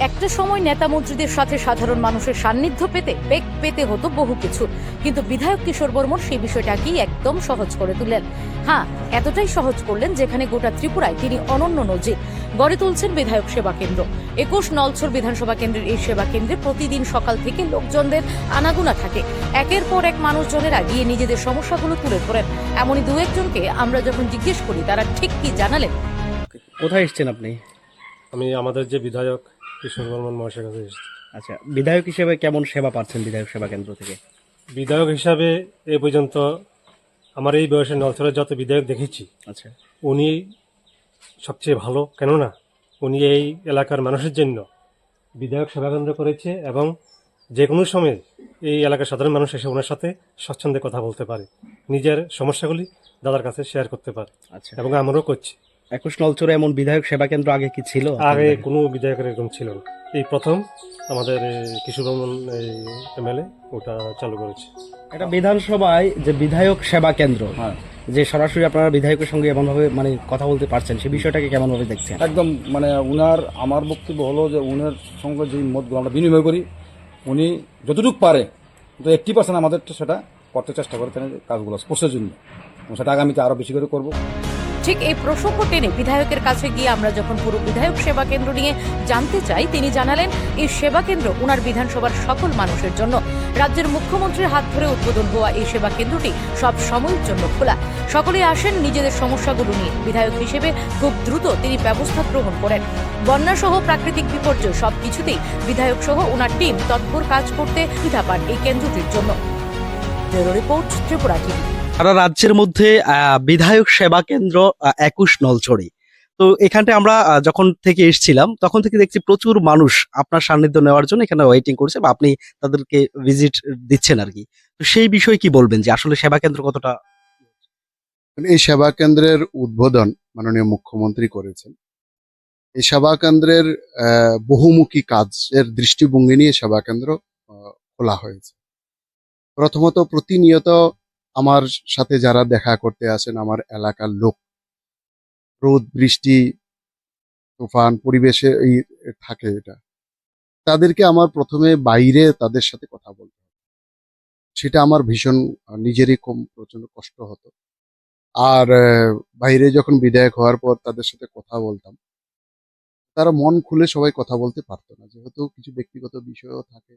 একটা সময় নেতা মন্ত্রীদের সাথে সাধারণ মানুষের সান্নিধ্য পেতে বেগ পেতে হতো বহু কিছু। কিন্তু বিধায়ক কিশোর বর্মন সেই বিষয়টাকেই একদম সহজ করে তুললেন। হ্যাঁ এতটাই সহজ করলেন যেখানে গোটা ত্রিপুরায় তিনি অনন্য নজির। গড়ে তুলছেন বিধায়ক সেবা কেন্দ্র। একুশ নলছর বিধানসভা কেন্দ্রের এই সেবা কেন্দ্রে প্রতিদিন সকাল থেকে লোকজনদের আনাগুনা থাকে। একের পর এক মানুষজনেরা গিয়ে নিজেদের সমস্যাগুলো তুলে ধরেন। এমনই দু একজনকে আমরা যখন জিজ্ঞেস করি তারা ঠিক কি জানালেন? কোথায় এসেছেন আপনি? আমি আমাদের যে বিধায়ক কিশোর বর্মন মহাশয়ের কাছে এসেছি। আচ্ছা বিধায়ক হিসেবে কেমন সেবা পাচ্ছেন বিধায়ক সেবা কেন্দ্র থেকে? বিধায়ক হিসাবে এ পর্যন্ত আমার এই বয়সে নলছরের যত বিধায়ক দেখেছি আচ্ছা। উনি সবচেয়ে ভালো। কেননা উনি এই এলাকার মানুষের জন্য বিধায়ক সেবা কেন্দ্র করেছে এবং যে কোনো সময় এই এলাকার সাধারণ মানুষ এসে ওনার সাথে স্বচ্ছন্দে কথা বলতে পারে। নিজের সমস্যাগুলি দাদার কাছে শেয়ার করতে পারে আচ্ছা। এবং আমরাও করছি। একুশ নলচরে এমন বিধায়ক সেবা কেন্দ্র আগে কি ছিল? আগে কোনো বিধায়কের এরকম ছিল না। এই প্রথম আমাদের কিশোর এই এমএলএ ওটা চালু করেছে। এটা বিধানসভায় যে বিধায়ক সেবা কেন্দ্র যে সরাসরি আপনারা বিধায়কের সঙ্গে এমনভাবে মানে কথা বলতে পারছেন সেই বিষয়টাকে কেমনভাবে দেখছেন? একদম মানে উনার আমার বক্তব্য হলো যে উনার সঙ্গে যে মতগুলো আমরা বিনিময় করি উনি যতটুকু পারে তো এইট্টি পার্সেন্ট আমাদের সেটা করতে চেষ্টা করে তেন কাজগুলো স্পোর্টসের জন্য। সেটা আগামীতে আরও বেশি করে করব। ঠিক এই প্রসঙ্গ টেনে বিধায়কের কাছে গিয়ে আমরা যখন পুরো বিধায়ক সেবা কেন্দ্র নিয়ে জানতে চাই, তিনি জানালেন এই সেবা কেন্দ্র উনার বিধানসভার সকল মানুষের জন্য। রাজ্যের মুখ্যমন্ত্রীর হাত ধরে উদ্বোধন হওয়া এই সেবা কেন্দ্রটি সব সময়ের জন্য খোলা। সকলেই আসেন নিজেদের সমস্যাগুলো নিয়ে। বিধায়ক হিসেবে খুব দ্রুত তিনি ব্যবস্থা গ্রহণ করেন। বন্যা সহ প্রাকৃতিক বিপর্যয় সব কিছুতেই বিধায়ক সহ ওনার টিম তৎপর কাজ করতে সুবিধা পান এই কেন্দ্রটির জন্য। Report Tripura TV. সারা রাজ্যের মধ্যে বিধায়ক সেবা কেন্দ্র একুশ নলছড়ি। তো এখানটা আমরা যখন থেকে এসেছিলাম, তখন থেকে দেখছি প্রচুর মানুষ আপনার সান্নিধ্য নেওয়ার জন্য এখানে ওয়েটিং করছে বা আপনি তাদেরকে ভিজিট দিচ্ছেন আর কি। তো সেই বিষয়ে কি বলবেন যে আসলে সেবা কেন্দ্র কতটা? এই সেবা কেন্দ্রের উদ্বোধন মাননীয় মুখ্যমন্ত্রী করেছেন। এই সেবা কেন্দ্রের বহুমুখী কাজের দৃষ্টিভঙ্গি নিয়ে সেবা কেন্দ্র খোলা হয়েছে। প্রথমত প্রতিনিয়ত আমার সাথে যারা দেখা করতে আসেন, আমার এলাকার লোক, রোদ, বৃষ্টি, তুফান, পরিবেশে এই থাকে এটা। তাদেরকে আমার প্রথমে বাইরে তাদের সাথে কথা বলতে সেটা আমার ভীষণ, নিজেরই কম প্রচণ্ড কষ্ট হতো। আর বাইরে যখন বিধায়ক হওয়ার পর তাদের সাথে কথা বলতাম, তারা মন খুলে সবাই কথা বলতে পারতো না। যেহেতু কিছু ব্যক্তিগত বিষয়ও থাকে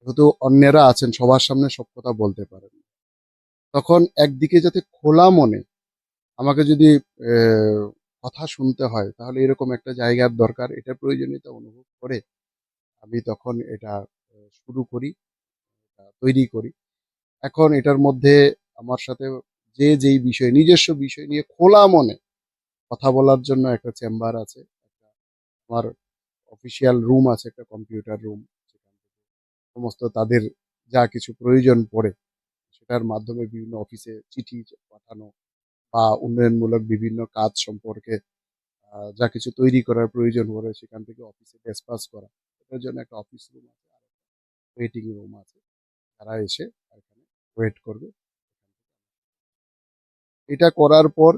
যেহেতু অন্যেরা আছেন, সবার সামনে সব কথা বলতে পারেন। তখন একদিকে যাতে খোলা মনে আমাকে যদি কথা শুনতে হয়, তাহলে এরকম একটা জায়গার দরকার এটা প্রয়োজনীয়তা অনুভব করে আমি তখন এটা শুরু করি তৈরি করি। এখন এটার মধ্যে আমার সাথে যে যেই বিষয়, নিজস্ব বিষয় নিয়ে খোলা মনে কথা বলার জন্য একটা চেম্বার আছে আমার অফিসিয়াল রুম আছে, একটা কম্পিউটার রুম। সমস্ত তাদের যা কিছু প্রয়োজন পড়ে, সেটার মাধ্যমে বিভিন্ন অফিসে চিঠি পাঠানো বা উন্নয়নমূলক বিভিন্ন কাজ সম্পর্কে যা কিছু তৈরি করার প্রয়োজন পড়ে, সেখান থেকে অফিসে ডিসপাস করা। এটার জন্য একটা অফিস রুম আছে, আর ওয়েটিং রুম আছে। তারা এসে এখানে ওয়েট করবে। এটা করার পর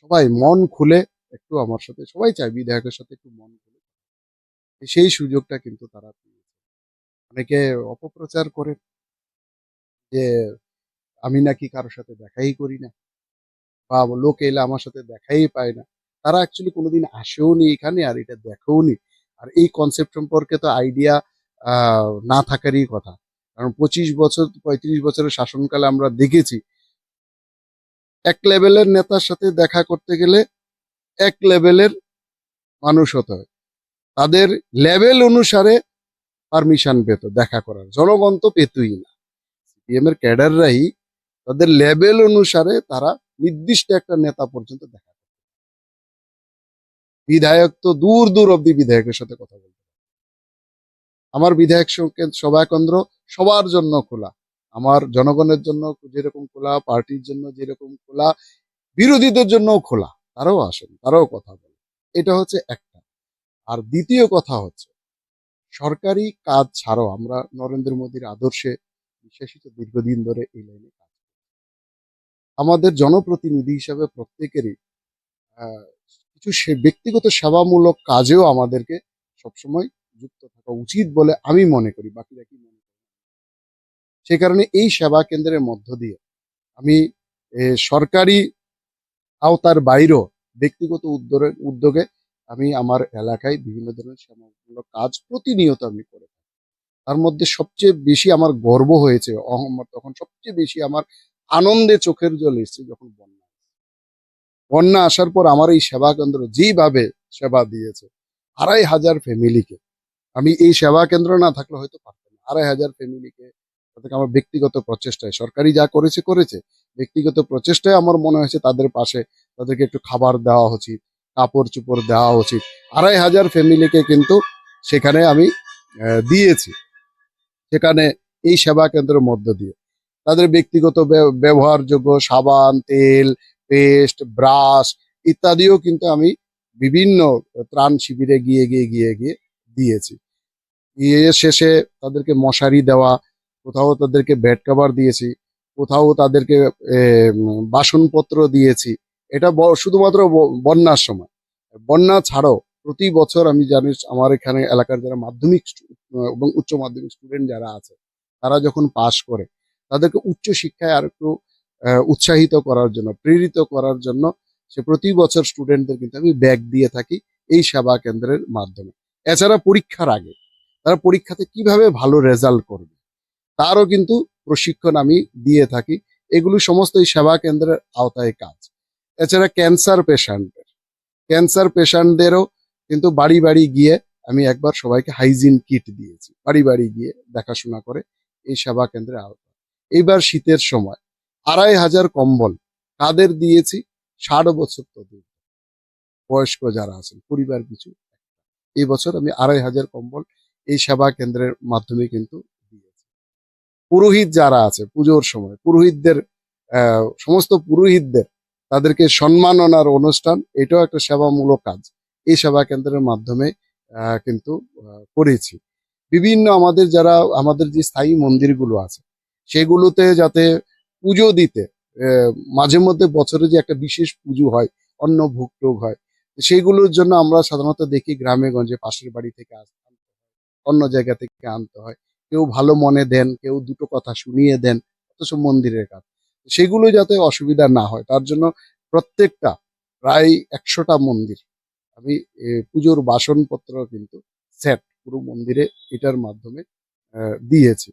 সবাই মন খুলে একটু আমার সাথে, সবাই চায় বিধায়কের সাথে একটু মন খুলে। সেই সুযোগটা কিন্তু তারা অনেকে অপপ্রচার করে যে, আমি নাকি কারোর সাথে দেখাই করি না বা লোক এলে আমার সাথে দেখাই পায় না। তারা অ্যাকচুয়ালি কোনোদিন আসেও নি এখানে আর এটা দেখেও নি। আর এই কনসেপ্ট সম্পর্কে তো আইডিয়া না থাকারই কথা। কারণ পঁচিশ বছর, পঁয়ত্রিশ বছরের শাসনকালে আমরা দেখেছি, এক লেভেলের নেতার সাথে দেখা করতে গেলে এক লেভেলের মানুষ হতে হয়। তাদের লেভেল অনুসারে পারমিশন পেত, দেখা করার। জনগণ তো পেতই না। সিপিএম এর ক্যাডাররাই তাদের লেভেল অনুসারে তারা নির্দিষ্ট একটা নেতা পর্যন্ত দেখা বিধায়ক তো দূর দূর অব্দি বিধায়কের সাথে কথা বলতে আমার বিধায়ক সংকেত সভা কেন্দ্র সবার জন্য খোলা। আমার জনগণের জন্য যেরকম খোলা, পার্টির জন্য যেরকম খোলা, বিরোধীদের জন্যও খোলা। তারাও আসেন, তারাও কথা বলে এটা হচ্ছে একটা। আর দ্বিতীয় কথা হচ্ছে সরকারি কাজ ছাড়াও আমরা নরেন্দ্র মোদীর আদর্শে বিশ্বাসিত দীর্ঘদিন ধরে এই লাইনে কাজ। আমাদের জনপ্রতিনিধি হিসাবে প্রত্যেকেরই কিছু সে, ব্যক্তিগত সেবামূলক কাজেও আমাদেরকে সবসময় যুক্ত থাকা উচিত বলে আমি মনে করি, বাকিরা কি মনে করি সে কারণে এই সেবা কেন্দ্রের মধ্য দিয়ে আমি সরকারি আওতার বাইরেও ব্যক্তিগত উদ্যোগে উদ্যোগে আমি আমার এলাকায় বিভিন্ন ধরনের সেবামূলক কাজ প্রতিনিয়ত আমি করে তার মধ্যে সবচেয়ে বেশি আমার গর্ব হয়েছে অহম্মদ তখন সবচেয়ে বেশি আমার আনন্দে চোখের জল এসেছে যখন বন্যা বন্যা আসার পর আমার এই সেবা কেন্দ্র যেইভাবে সেবা দিয়েছে, আড়াই হাজার ফ্যামিলিকে, আমি এই সেবা কেন্দ্র না থাকলে হয়তো পারতাম আড়াই হাজার ফ্যামিলিকে তাদেরকে আমার ব্যক্তিগত প্রচেষ্টায়, সরকারি যা করেছে করেছে, ব্যক্তিগত প্রচেষ্টায় আমার মনে হয়েছে তাদের পাশে তাদেরকে একটু খাবার দেওয়া উচিত কাপড় চোপড় দেওয়া উচিত। আড়াই হাজার ফ্যামিলিকে কিন্তু সেখানে আমি দিয়েছি। সেখানে এই সেবা কেন্দ্রের মধ্য দিয়ে। তাদের ব্যক্তিগত ব্য- ব্যবহারযোগ্য সাবান, তেল, পেস্ট, ব্রাশ ইত্যাদিও কিন্তু আমি বিভিন্ন ত্রাণ শিবিরে গিয়ে গিয়ে গিয়ে গিয়ে দিয়েছি। গিয়ে শেষে তাদেরকে মশারি দেওয়া, কোথাও তাদেরকে বেড কভার দিয়েছি, কোথাও তাদেরকে বাসনপত্র দিয়েছি। এটা শুধুমাত্র বন্যার সময়। বন্যা ছাড়াও প্রতি বছর আমি জানি আমার এখানে এলাকার যারা মাধ্যমিক এবং উচ্চ মাধ্যমিক স্টুডেন্ট যারা আছে, তারা যখন পাশ করে, তাদেরকে উচ্চ শিক্ষায় আর একটু উৎসাহিত করার জন্য, প্রেরিত করার জন্য সে প্রতি বছর স্টুডেন্টদের কিন্তু আমি ব্যাগ দিয়ে থাকি এই সেবা কেন্দ্রের মাধ্যমে। এছাড়া পরীক্ষার আগে, তারা পরীক্ষাতে কীভাবে ভালো রেজাল্ট করবে, তারও কিন্তু প্রশিক্ষণ আমি দিয়ে থাকি। এগুলো সমস্ত এই সেবা কেন্দ্রের আওতায় কাজ। এছাড়া ক্যান্সার পেশেন্টের ক্যান্সার পেশেন্টদেরও কিন্তু বাড়ি বাড়ি গিয়ে আমি একবার সবাইকে হাইজিন কিট দিয়েছি। বাড়ি বাড়ি গিয়ে দেখাশোনা করে এই সেবা কেন্দ্রে আওতায় এইবার শীতের সময় আড়াই হাজার কম্বল কাদের দিয়েছি, ষাট বছর তো বয়স্ক যারা আছেন, পরিবার কিছু এই বছর আমি আড়াই হাজার কম্বল এই সেবা কেন্দ্রের মাধ্যমে কিন্তু দিয়েছি। পুরোহিত যারা আছে, পুজোর সময়, পুরোহিতদের সমস্ত পুরোহিতদের তাদেরকে সম্মাননার অনুষ্ঠান, এটাও একটা সেবামূলক কাজ। এই সেবা কেন্দ্রের মাধ্যমে কিন্তু করেছি। বিভিন্ন আমাদের যারা, আমাদের যে স্থায়ী মন্দিরগুলো আছে, সেগুলোতে যাতে পুজো দিতে মাঝে মধ্যে বছরে যে একটা বিশেষ পুজো হয় অন্ন ভোগ টোগ হয় সেইগুলোর জন্য আমরা সাধারণত দেখি গ্রামে গঞ্জে পাশের বাড়ি থেকে আসতে অন্য জায়গা থেকে আনতে হয়। কেউ ভালো মনে দেন, কেউ দুটো কথা শুনিয়ে দেন, অথচ মন্দিরের কাজ। সেগুলো যাতে অসুবিধা না হয়। তার জন্য প্রত্যেকটা প্রায় একশোটা মন্দির। আমি পুজোর বাসনপত্র কিন্তু সেট পুরো মন্দিরে এটার মাধ্যমে দিয়েছি।